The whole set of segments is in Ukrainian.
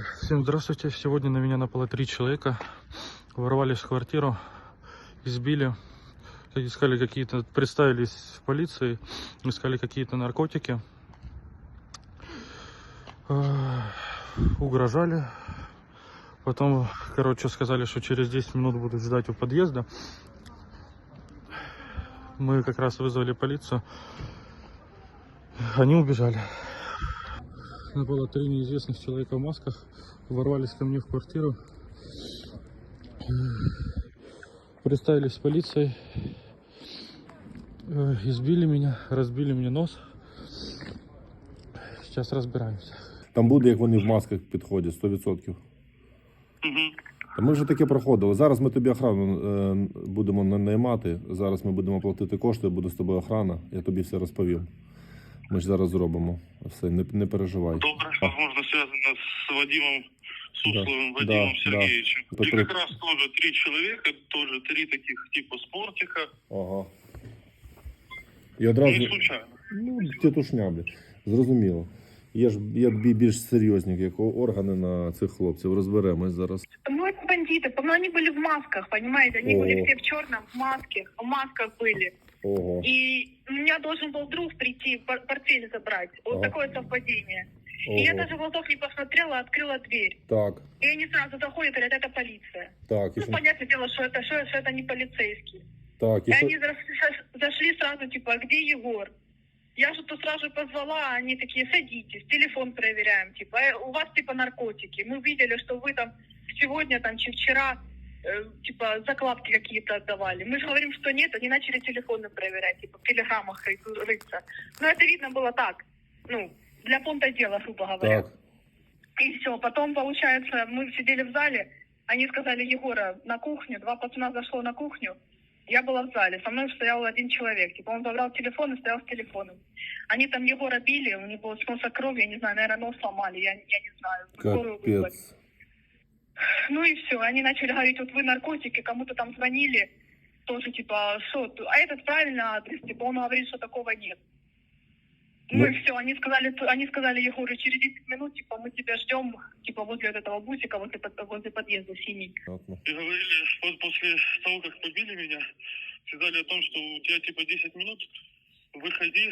Всем здравствуйте. Сегодня на меня напало три человека. Ворвались в квартиру, избили, искали какие-то, представились в полиции, искали какие-то наркотики. Э, Угрожали. Потом, короче, сказали, что через 10 минут будут ждать у подъезда. Мы как раз вызвали полицию. Они убежали. Было три неизвестных человека в масках. Ворвались ко мне в квартиру. Представились полицией. э, Избили меня, разбили мне нос. Сейчас разбираемся. Там буде, як вони в масках підходять, 100%. Та ми вже таке проходили. Зараз ми тобі охрану е, будемо на- наймати. Зараз ми будемо платити кошти, буде з тобою охрана. Я тобі все розповім. Ми ж зараз зробимо. Все, не, не переживай. Добре, возможно, связано с Вадимом Сусловым Да, Вадимом да, Сергеевичем. да. И Петр- как раз тоже три человека, тоже три таких типа спортика. Ага. І Ну, одразу. Не случайно. Ну, тітушня, бля. Зрозуміло. Є ж є бі- більш серйозні як органи на цих хлопців. Розберемось зараз. Ну, это бандиты. Но они были в масках, понимаете? Они О. были все в черном, в маске, в масках были. Ого. И у меня должен был друг прийти, пор- портфель забрать. Вот Ага. такое совпадение. И я Ого. даже в глазок не посмотрела, открыла дверь. Так, И они сразу заходят, говорят, это полиция. так, Ну, що? понятное дело, что это, что, что это не полицейские. Так, И що? они заш- зашли сразу, типа, «А где Егор? Я же тут сразу позвала, а они такие, садитесь, телефон проверяем, типа, «Э, у вас типа наркотики. Мы видели, что вы там сегодня там вчера типа закладки какие-то отдавали. Мы же говорим, что нет, они начали телефоны проверять, типа в телеграммах ры- рыться. Но это видно было так, ну, для понта дела, грубо говоря. Так. И все, потом, получается, мы сидели в зале, они сказали Егора на кухню, два пацана зашло на кухню, я была в зале, со мной стоял один человек, типа он забрал телефон и стоял с телефоном. Они там Егора били, у него с носа кровь, я не знаю, наверное, нос сломали, я, я не знаю. скорую вызвали. Капець. Ну и все, они начали говорить, вот вы наркотики, кому-то там звонили, тоже типа, что, а этот правильный адрес, типа он говорит, что такого нет. Ну, Ну- и все, они сказали, они сказали Егору, через 10 минут, типа, мы тебя ждем, типа, возле вот этого бусика, возле, под- возле подъезда синий. И говорили, вот после того, как побили меня, сказали о том, что у тебя типа 10 минут, выходи,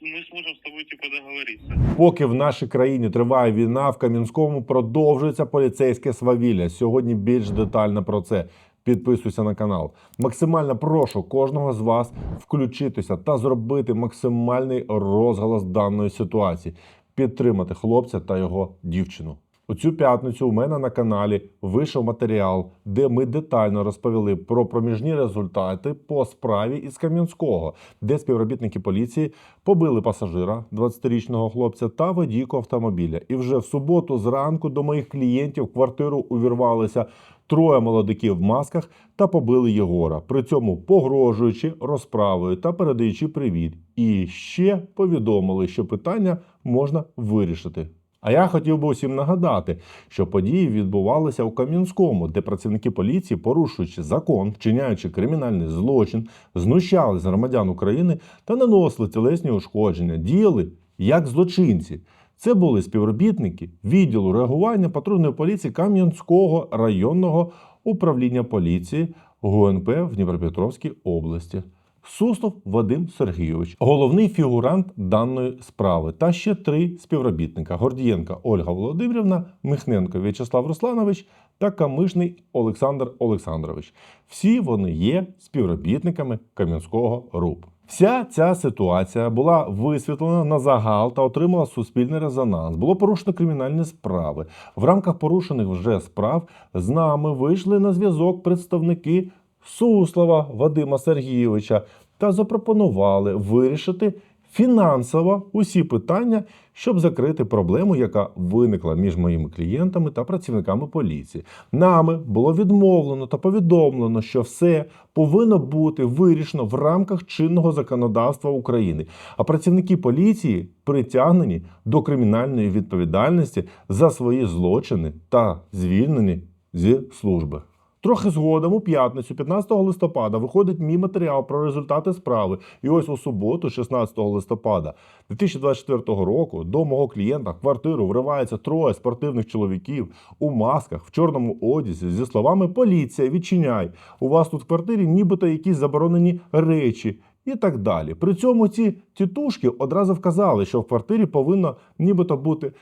мы сможем с тобой типа договориться. Поки в нашій країні триває війна, в Кам'янському продовжується поліцейське свавілля. Сьогодні більш детально про це. Підписуйся на канал. Максимально прошу кожного з вас включитися та зробити максимальний розголос даної ситуації, підтримати хлопця та його дівчину. У цю п'ятницю у мене на каналі вийшов матеріал, де ми детально розповіли про проміжні результати по справі із Кам'янського, де співробітники поліції побили пасажира 20-річного хлопця та водійку автомобіля. І вже в суботу зранку до моїх клієнтів в квартиру увірвалися троє молодиків в масках та побили Єгора, при цьому погрожуючи розправою та передаючи привіт. І ще повідомили, що питання можна вирішити. А я хотів би усім нагадати, що події відбувалися у Кам'янському, де працівники поліції, порушуючи закон, вчиняючи кримінальний злочин, знущались з громадян України та наносили тілесні ушкодження, діяли як злочинці. Це були співробітники відділу реагування патрульної поліції Кам'янського районного управління поліції ГУНП в Дніпропетровській області. Суслов Вадим Сергійович, головний фігурант даної справи, та ще три співробітника: Гордієнка Ольга Володимирівна, Михненко В'ячеслав Русланович та Камишний Олександр Олександрович. Всі вони є співробітниками Кам'янського РУП. Вся ця ситуація була висвітлена на загал та отримала суспільний резонанс. Було порушено кримінальні справи. В рамках порушених вже справ з нами вийшли на зв'язок представники Суслова Вадима Сергійовича та запропонували вирішити фінансово усі питання, щоб закрити проблему, яка виникла між моїми клієнтами та працівниками поліції. Нами було відмовлено та повідомлено, що все повинно бути вирішено в рамках чинного законодавства України. А працівники поліції притягнені до кримінальної відповідальності за свої злочини та звільнені зі служби. Трохи згодом у п'ятницю, 15 листопада, виходить мій матеріал про результати справи. І ось у суботу, 16 листопада 2024 року, до мого клієнта в квартиру вривається троє спортивних чоловіків у масках в чорному одязі зі словами Поліція, відчиняй! У вас тут в квартирі нібито якісь заборонені речі. І так далі. При цьому ці тітушки одразу вказали, що в квартирі повинно нібито бути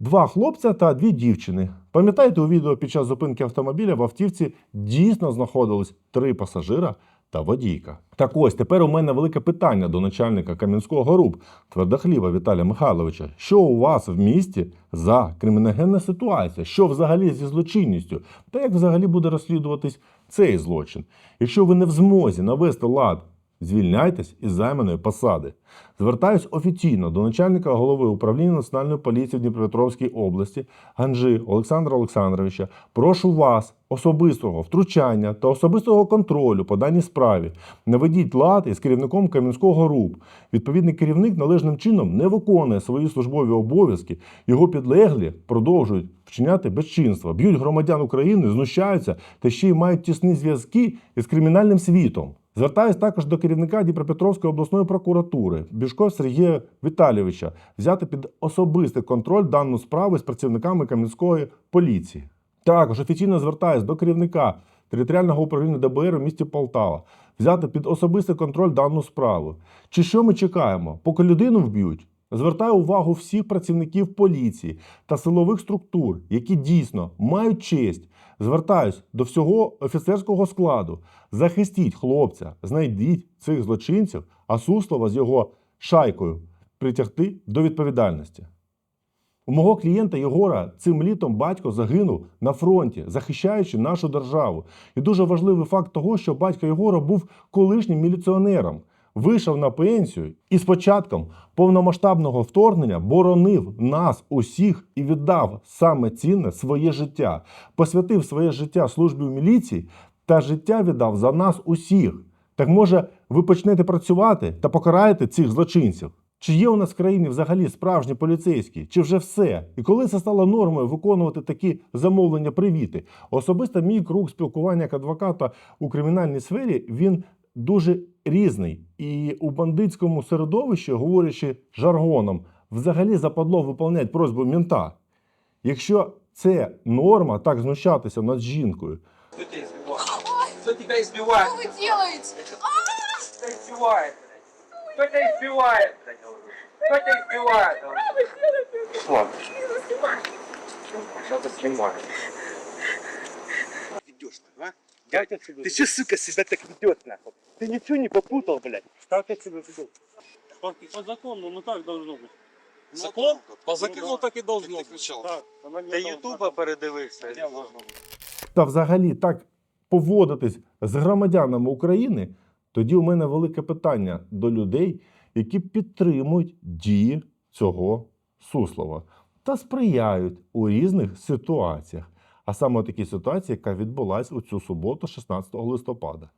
Два хлопця та дві дівчини. Пам'ятаєте, у відео під час зупинки автомобіля в автівці дійсно знаходились три пасажира та водійка. Так ось тепер у мене велике питання до начальника Кам'янського РУП Твердохліба Віталія Михайловича. Що у вас в місті за криміногенна ситуація? Що взагалі зі злочинністю? Та як взагалі буде розслідуватись цей злочин? Якщо ви не в змозі навести лад, звільняйтесь із займаної посади. Звертаюсь офіційно до начальника голови управління національної поліції в Дніпропетровській області Ганжи Олександра Олександровича. Прошу вас особистого втручання та особистого контролю по даній справі. Наведіть лад із керівником Кам'янського РУП. Відповідний керівник належним чином не виконує свої службові обов'язки. Його підлеглі продовжують вчиняти безчинства, б'ють громадян України, знущаються та ще й мають тісні зв'язки із кримінальним світом. Звертаюсь також до керівника Дніпропетровської обласної прокуратури Бішко Сергія Віталійовича взяти під особистий контроль дану справу з працівниками Кам'янської поліції. Також офіційно звертаюсь до керівника територіального управління ДБР у місті Полтава взяти під особистий контроль дану справу. Чи що ми чекаємо? Поки людину вб'ють? Звертаю увагу всіх працівників поліції та силових структур, які дійсно мають честь. Звертаюсь до всього офіцерського складу. Захистіть хлопця, знайдіть цих злочинців, а Суслова з його шайкою притягти до відповідальності. У мого клієнта Єгора цим літом батько загинув на фронті, захищаючи нашу державу. І дуже важливий факт того, що батько Єгора був колишнім міліціонером, вийшов на пенсію і з початком повномасштабного вторгнення боронив нас усіх і віддав саме цінне своє життя, посвятив своє життя службі в міліції та життя віддав за нас усіх. Так може, ви почнете працювати та покараєте цих злочинців? Чи є у нас в країні взагалі справжні поліцейські? Чи вже все? І коли це стало нормою виконувати такі замовлення привіти? Особисто мій круг спілкування як адвоката у кримінальній сфері він дуже різний. І у бандитському середовищі, говорячи жаргоном, взагалі западло виконувати просьбу мента. Якщо це норма так знущатися над жінкою, Кто тебя избивает? Что вы делаете? Кто тебя избивает? Кто тебя избивает? Кто тебя избивает? Ладно. Что ты снимаешь? ведешь, а? Я тебя Ты что, сука, себя так ведешь, нахуй? Ты ничего не попутал, блядь? Как я себя веду? По, по закону, ну так должно быть. Закон? По закону так и должно Ты быть. кричал. Так, она не Ти должна. Ютуба передивився. Не должно быть. та взагалі так поводитись з громадянами України, тоді у мене велике питання до людей, які підтримують дії цього Суслова та сприяють у різних ситуаціях. А саме такі ситуації, яка відбулася у цю суботу, 16 листопада.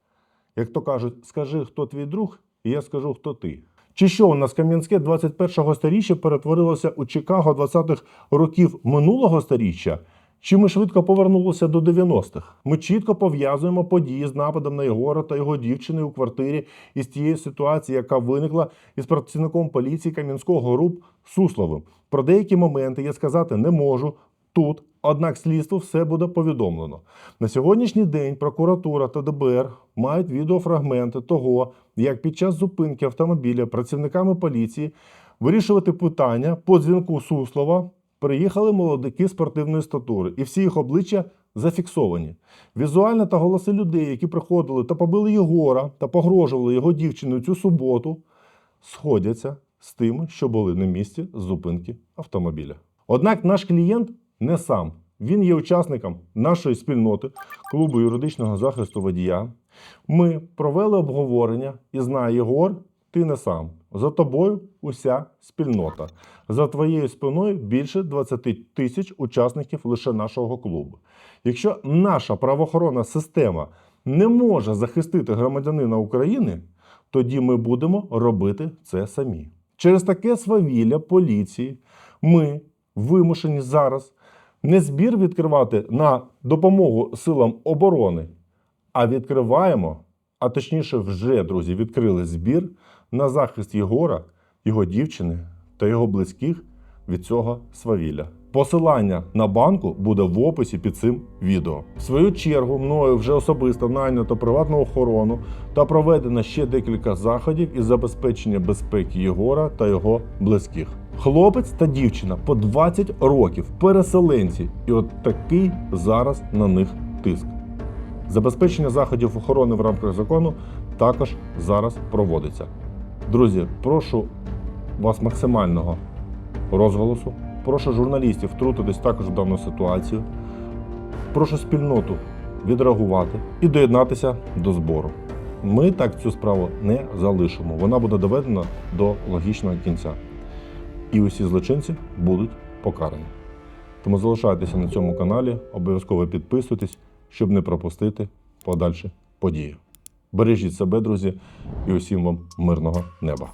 Як то кажуть, скажи, хто твій друг, і я скажу, хто ти. Чи що у нас Кам'янське 21-го сторіччя перетворилося у Чикаго 20-х років минулого сторіччя? Чи ми швидко повернулися до 90-х? Ми чітко пов'язуємо події з нападом на Єгора та його дівчини у квартирі із тією ситуацією, яка виникла із працівником поліції Кам'янського РУП Сусловим. Про деякі моменти я сказати не можу тут, однак слідству все буде повідомлено. На сьогоднішній день прокуратура та ДБР мають відеофрагменти того, як під час зупинки автомобіля працівниками поліції вирішувати питання по дзвінку Суслова приїхали молодики спортивної статури, і всі їх обличчя зафіксовані. Візуально та голоси людей, які приходили та побили Єгора та погрожували його дівчиною цю суботу, сходяться з тими, що були на місці зупинки автомобіля. Однак наш клієнт не сам. Він є учасником нашої спільноти клубу юридичного захисту водія. Ми провели обговорення і знає Єгор, ти не сам. За тобою уся спільнота. За твоєю спиною більше 20 тисяч учасників лише нашого клубу. Якщо наша правоохоронна система не може захистити громадянина України, тоді ми будемо робити це самі. Через таке свавілля поліції ми вимушені зараз Не збір відкривати на допомогу силам оборони, а відкриваємо, а точніше, вже, друзі, відкрили збір на захист Єгора, його дівчини та його близьких від цього свавілля. Посилання на банку буде в описі під цим відео. В свою чергу, мною вже особисто найнято приватну охорону та проведено ще декілька заходів із забезпечення безпеки Єгора та його близьких. Хлопець та дівчина по 20 років, переселенці, і от такий зараз на них тиск. Забезпечення заходів охорони в рамках закону також зараз проводиться. Друзі, прошу вас максимального розголосу. Прошу журналістів втрутитись також в дану ситуацію. Прошу спільноту відреагувати і доєднатися до збору. Ми так цю справу не залишимо. Вона буде доведена до логічного кінця. І усі злочинці будуть покарані. Тому залишайтеся на цьому каналі, обов'язково підписуйтесь, щоб не пропустити подальші події. Бережіть себе, друзі, і усім вам мирного неба.